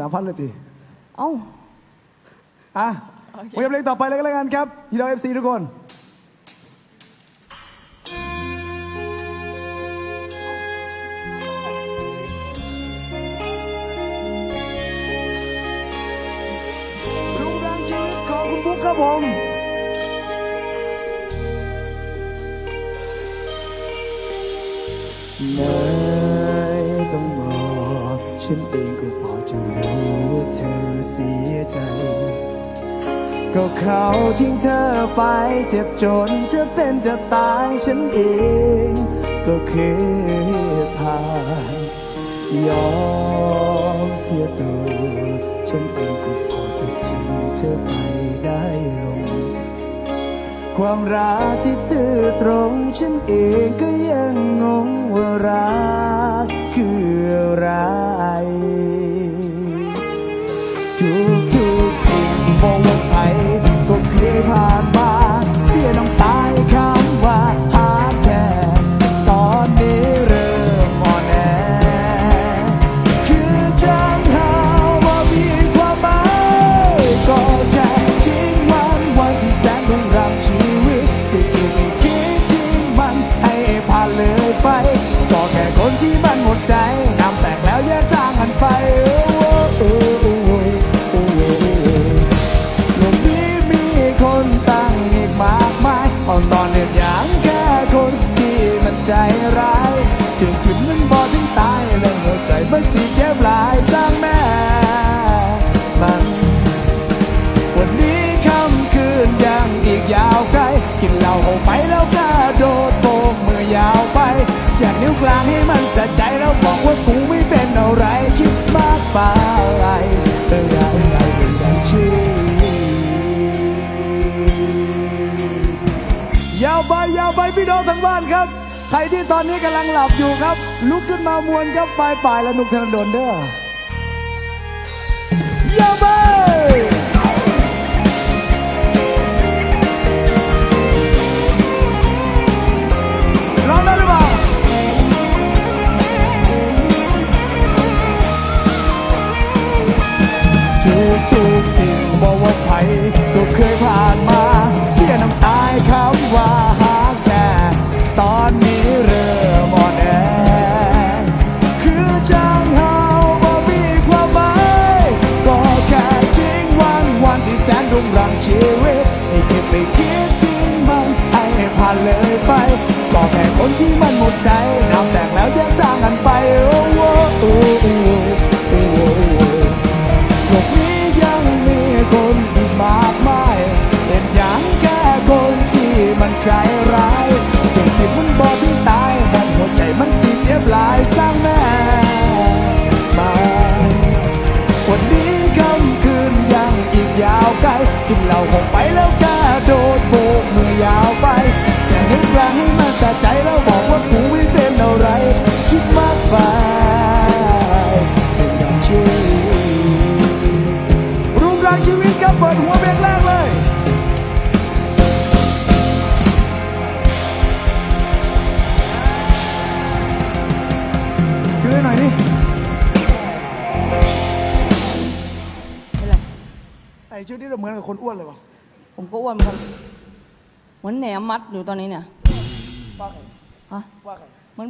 สามพันเลยทีเอ้า อะโอเคโอเคเพลงต่อไปเลยก็แล้วกันครับยีราเอฟซีทุกคน รุงรังชีวิตของคุณบุ๊คครับผมไม่ต้องบอก ฉันเองก็พอจะรู้ว่าเธอเสียใจ ก็เขาทิ้งเธอไปเจ็บจนจะเป็นจะตายฉันเอง ก็เคยผ่านยอมเสียตัวฉันเองก็พอจะทิ้งเธอไปได้ลง ความรักที่ซื่อตรงฉันเองก็ยังงงว่ารักคือ มาย ไปยาวไปพี่น้องทั้งบ้านครับ ใครที่ตอนนี้กำลังหลับอยู่ครับ ลุกขึ้นมามวนครับปลายปลายและนุกธนดลเด้อยาวไปร้องได้หรือเปล่าทุกทุกสิ่งบอกว่าใครก็เคยผ่าน ชีวิตให้เก็บไปคิดทิ้งมันให้ผ่านเลยไปก็แค่คนที่มันหมดใจน้ำแตกแล้วแยกทางกันไปโอ้โหโอ้โหโอ้โหโลกนี้ยังมีคนอีกมากมายเป็นอย่างแค่คนที่มันใจร้ายถึงสิมันบอถึงตายแต่หัวใจมันสิเจ็บหลายสร้าง กลกินเหล้าเข้าไปแล้วกัน ชุดนี้เราเหมือนกับคนอ้วนเลยวะผมก็อ้วนเหมือนกันเหมือนแหนมมัดอยู่ตอนนี้เนี่ยว่าใครฮะว่าใครเหมือน